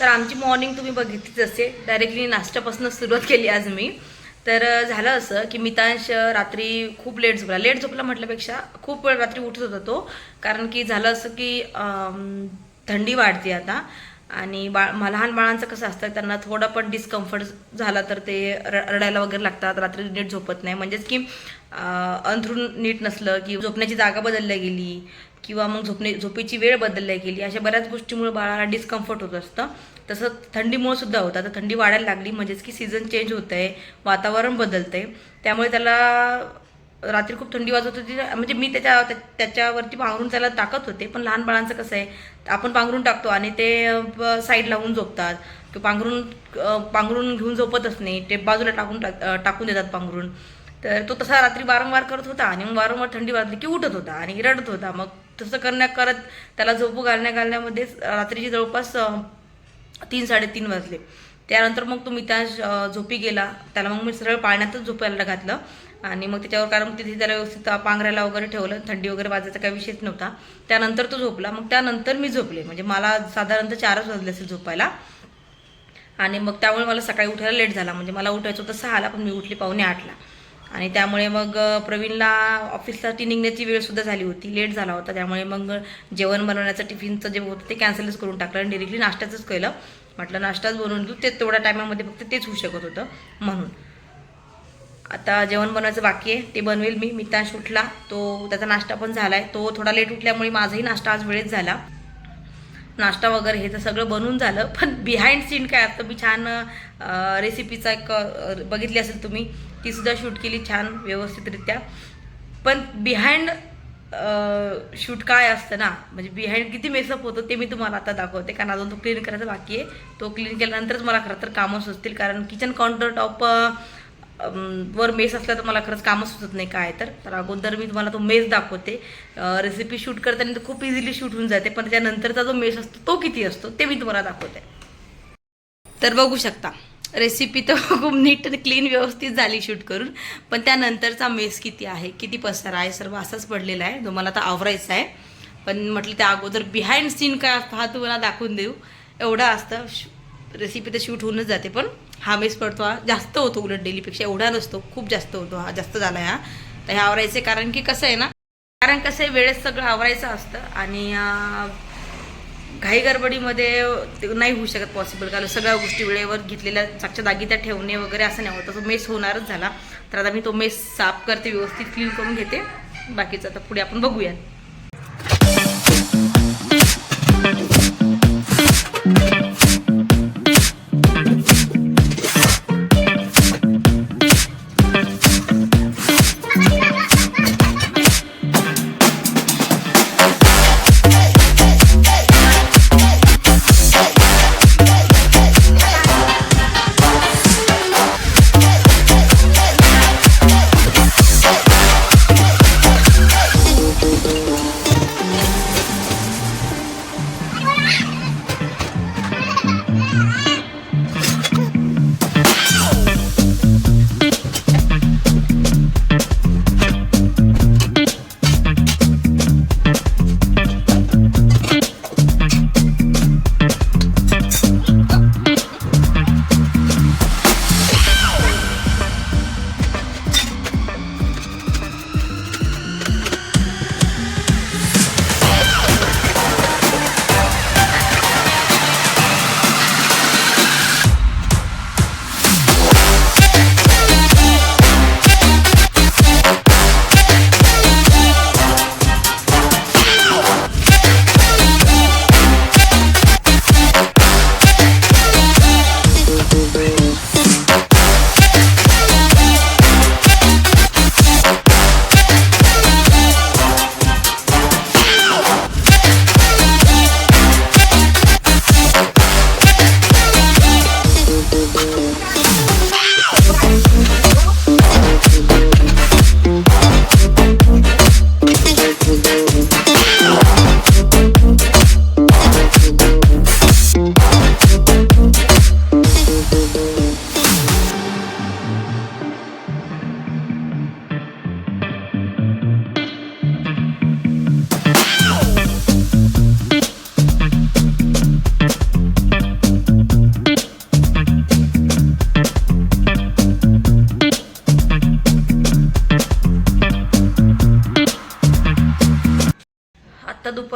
तर आमची मॉर्निंग तुम्ही बघितलीच असे डायरेक्टली नाश्त्यापासून सुरुवात केली आज मी. तर झालं असं की मितांश रात्री खूप लेट झोपला. लेट झोपला म्हटल्यापेक्षा खूप वेळ रात्री उठत होता तो. कारण की झालं असं की थंडी वाढते आता. आणि बाळ लहान बाळांचं कसं असतं त्यांना थोडं पण डिस्कम्फर्ट झाला तर ते रडायला वगैरे लागतात. रात्री नीट झोपत नाही. म्हणजेच की अंथरून नीट नसलं की झोपण्याची जागा बदलल्या गेली. किंवा मग झोपणे झोपेची वेळ बदलल्या गेली. अशा बऱ्याच गोष्टीमुळे बाळाला डिस्कम्फर्ट होत असतं. तसं थंडीमुळे सुद्धा होतं. आता थंडी वाढायला लागली म्हणजेच की सीझन चेंज होतं आहे वातावरण बदलतंय. त्यामुळे त्याला रात्री खूप थंडी वाजत होती. म्हणजे मी त्याच्या त्याच्यावरती पांघरून त्याला टाकत होते पण लहान बाळांचं कसं आहे आपण पांघरून टाकतो आणि ते साईड लावून झोपतात. किंवा पांघरून पांघरून घेऊन झोपतच नाही. ते बाजूला टाकून टाक- टाकून देतात पांघरून. तर तो तसा रात्री वारंवार करत होता आणि मग वारंवार थंडी वाजली की उठत होता आणि रडत होता. मग तसं करण्या करत त्याला झोपू घालण्या घालण्यामध्येच रात्रीची जवळपास तीन साडेतीन वाजले. त्यानंतर मग तो मितांश झोपी गेला. त्याला मग मी सरळ पाळण्यातच झोपायला घातलं. आणि मग त्याच्यावर कारण तिथे त्याला व्यवस्थित पांघरायला वगैरे ठेवलं. थंडी वगैरे वाजायचा काही विषयच नव्हता. त्यानंतर तो झोपला. मग त्यानंतर मी झोपले. म्हणजे मला साधारणतः चारच वाजले असेल झोपायला. आणि मग त्यामुळे मला सकाळी उठायला लेट झाला. म्हणजे मला उठायचं होतं सहाला पण मी उठली पावणे आठला. आणि त्यामुळे मग प्रवीणला ऑफिससाठी निघण्याची वेळसुद्धा झाली होती. लेट झाला होता. त्यामुळे मग जेवण बनवण्याचं टिफिनचं जे होतं ते कॅन्सलच करून टाकलं आणि डिरेक्टली नाश्त्याचंच केलं. म्हटलं नाश्ताच बनवून घेऊ. ते तेवढ्या टायमामध्ये फक्त तेच होऊ शकत होतं म्हणून. आता जेवण बनवायचं बाकी आहे. ते बनवेल मी. मितांश उठला. तो त्याचा नाश्ता पण झाला आहे तो थोडा लेट उठल्यामुळे माझाही नाश्ता आज वेळेत झाला. नाश्ता वगैरे हे तर सगळं बनवून झालं. पण बिहाइंड सीन काय असतं? मी छान रेसिपीचा एक बघितली असेल तुम्ही. तीसुद्धा शूट केली छान व्यवस्थितरित्या. पण बिहाइंड शूट काय असतं ना म्हणजे बिहाइंड किती मेसअप होतं ते मी तुम्हाला आता दाखवते. कारण अजून तो क्लीन करायचा बाकी आहे. तो क्लीन केल्यानंतरच मला खरं तर कामं सुचतील. कारण किचन काउंटर टॉप वर मेस असला तर मला खरंच कामं सुचत नाही काय तर. तर अगोदर मी तुम्हाला तो मेस दाखवते. रेसिपी शूट करताना तर खूप इझिली शूट होऊन जाते. पण त्यानंतरचा जो मेस असतो तो किती असतो ते मी तुम्हाला दाखवते. तर बघू शकता. रेसिपी तर खूप नीट आणि क्लीन व्यवस्थित झाली शूट करून. पण त्यानंतरचा मेस किती आहे किती पसारा आहे सर्व असाच पडलेला आहे. जो मला आता आवरायचा आहे. पण म्हटलं त्या अगोदर बिहाइंड सीन काय असतं हा तुम्हाला दाखवून देऊ. एवढं असतं रेसिपी तर शूट होऊनच जाते. पण हा मेस पडतो हा जास्त होतो उलट डेलीपेक्षा एवढा नसतो खूप जास्त होतो हा जास्त झाला हा. तर हे आवरायचे कारण की कसं आहे ना कारण कसं आहे वेळेस सगळं आवरायचं असतं. आणि घाई गडबडीमध्ये ते नाही होऊ शकत पॉसिबल कारण सगळ्या गोष्टी वेळेवर घेतलेल्या चाकच्या दागी त्या ठेवणे वगैरे असं नाही होतं. तो मेस होणारच झाला. तर आता मी तो मेस साफ करते व्यवस्थित क्लीन करून घेते. बाकीचं आता पुढे आपण बघूया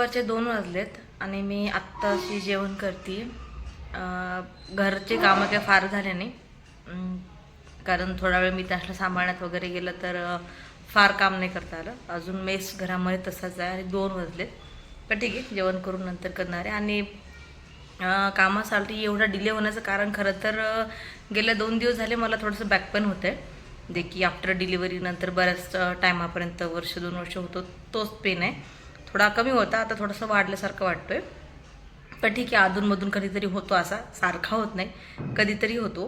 दुपारचे दोन वाजलेत आणि मी आत्ताशी जेवण करते. घरचे कामं काही फार झाले नाही. कारण थोडा वेळ मी त्याला सांभाळण्यात वगैरे गेलं तर फार काम नाही करता आलं. अजून मेस घरामध्ये तसाच आहे आणि दोन वाजलेत. पण ठीक आहे जेवण करून नंतर करणार आहे. आणि कामासाठी एवढा डिले होण्याचं कारण खरं तर गेल्या दोन दिवस झाले मला थोडंसं बॅक पेन होतं आहे जे की आफ्टर डिलिव्हरीनंतर बऱ्याच टायमापर्यंत वर्ष दोन वर्ष होतो तोच पेन आहे. थोडा कमी होता आता थोडंसं वाढल्यासारखं वाटतोय. पण ठीक आहे अधूनमधून कधीतरी होतो असा सारखा होत नाही कधीतरी होतो.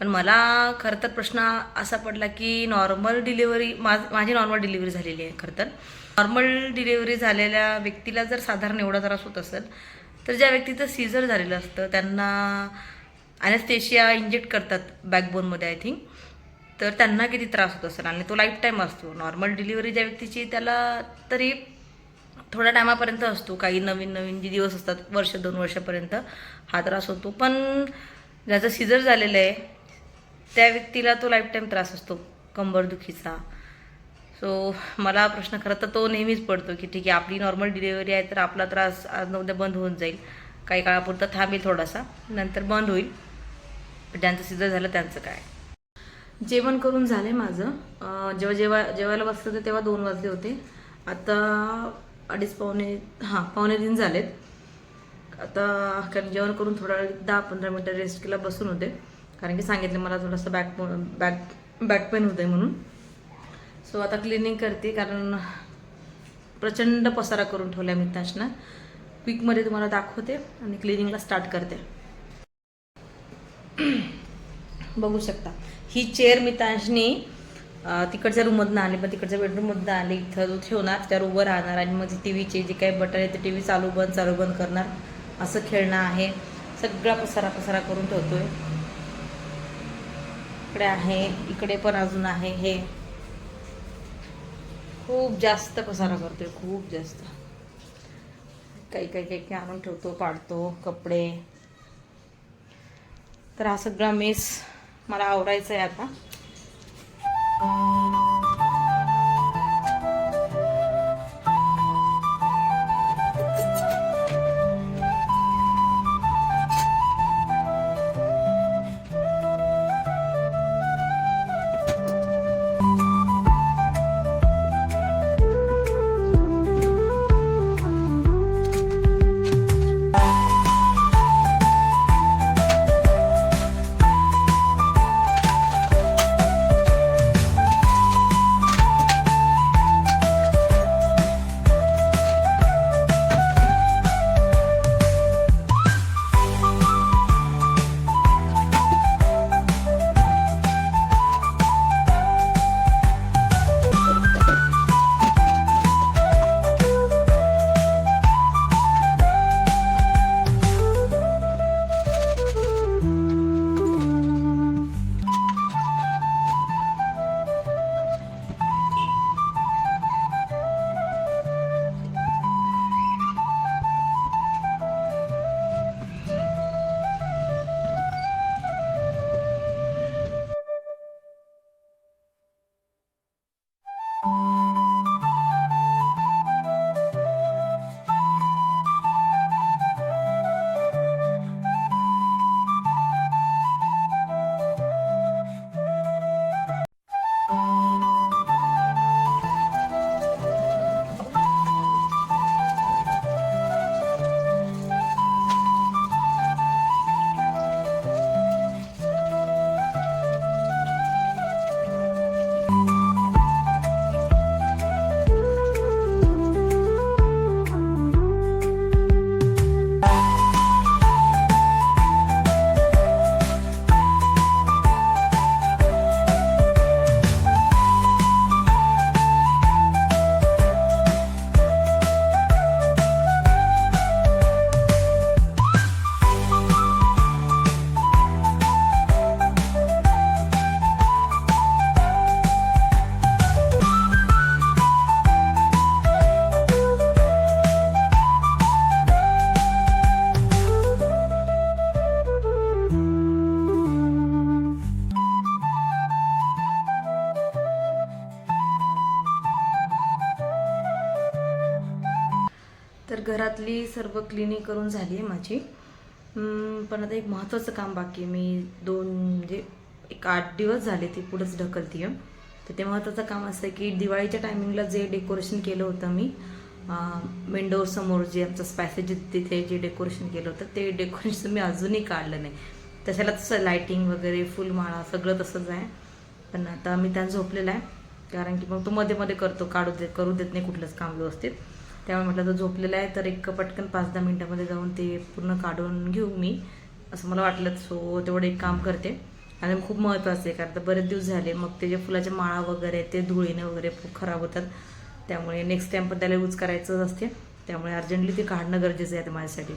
पण मला खरं तर प्रश्न असा पडला की नॉर्मल डिलिव्हरी माझ माझी नॉर्मल डिलिव्हरी झालेली आहे खरं तर. नॉर्मल डिलिव्हरी झालेल्या व्यक्तीला जर साधारण एवढा त्रास होत असेल तर ज्या व्यक्तीचं सीझर झालेलं असतं त्यांना ॲनेस्थेशिया इंजेक्ट करतात बॅकबोनमध्ये आय थिंक तर त्यांना किती त्रास होत असेल? आणि तो लाईफ टाईम असतो. नॉर्मल डिलिव्हरी ज्या व्यक्तीची त्याला तरी थोड्या टायमापर्यंत असतो. काही नवीन नवीन जे दिवस असतात वर्ष दोन वर्षापर्यंत हा त्रास होतो. पण ज्याचं सिजर झालेलं आहे त्या व्यक्तीला तो लाईफटाईम त्रास असतो कंबरदुखीचा. सो मला प्रश्न खरं तर तो नेहमीच पडतो की ठीक आहे आपली नॉर्मल डिलेवरी आहे तर आपला त्रास आज न उद्या बंद होऊन जाईल. काही काळापुरता थांबेल थोडासा नंतर बंद होईल. ज्यांचं सिजर झालं त्यांचं काय? जेवण करून झालं आहे माझं जेव्हा जेव्हा जेवायला बसलं होते तेव्हा दोन वाजले होते. आता अडीच पावणे हां पावणे तीन झालेत. आता कारण जेवण करून थोडा दहा पंधरा मिनटं रेस्ट केला बसून होते. कारण की सांगितलं मला थोडंसं बॅक बॅक बॅक पेन होतं आहे म्हणून. सो आता क्लिनिंग करते कारण प्रचंड पसारा करून ठेवला मी ताशना क्विकमध्ये तुम्हाला दाखवते आणि क्लिनिंगला स्टार्ट करते. बघू शकता. ही चेअर मीतांशनी तिकडच्या रूममधनं आली पण तिकडच्या बेडरूममधनं आली इथं जो ठेवणार त्यावर उभं राहणार आणि मग टी व्हीचे जे काही बटन आहे ते टी व्ही चालू बंद चालू बंद करणार. असं खेळणं आहे. सगळा पसारा पसारा करून ठेवतोय. इकडे आहे इकडे पण अजून आहे हे. खूप जास्त पसारा करतोय खूप जास्त. काही काही काही काही आणून ठेवतो पाडतो कपडे. तर हा सगळा मेस मला आवरायचा आहे आता. Música तर घरातली सर्व क्लिनिंग करून झाली आहे माझी. पण आता एक महत्त्वाचं काम बाकी आहे. मी दोन म्हणजे एक आठ दिवस झाले ती पुढंच ढकलती आहे तर ते महत्त्वाचं काम असं आहे की दिवाळीच्या टायमिंगला जे डेकोरेशन केलं होतं मी विंडोसमोर जे आमचं स्पॅसेज तिथे जे डेकोरेशन केलं होतं ते डेकोरेशन मी अजूनही काढलं नाही. तशाला तसं लायटिंग वगैरे फुलमाळा सगळं तसंच आहे. पण आता मी त्या झोपलेला आहे. कारण की मग तो मध्ये मध्ये करतो काढू देत करू देत नाही कुठलंच काम व्यवस्थित. त्यामुळे म्हटलं तो झोपलेला आहे तर एक पटकन पाच दहा मिनिटामध्ये जाऊन ते पूर्ण काढून घेऊ मी. असं मला वाटलं सो तेवढं एक काम करते. आणि खूप महत्त्वाचं आहे कारण तर बरेच दिवस झाले मग ते जे फुलाच्या माळा वगैरे ते धुळीने वगैरे खूप खराब होतात. त्यामुळे नेक्स्ट टाइम पण त्याला यूज करायचंच असते. त्यामुळे अर्जंटली ते काढणं गरजेचं आहे आता माझ्यासाठी.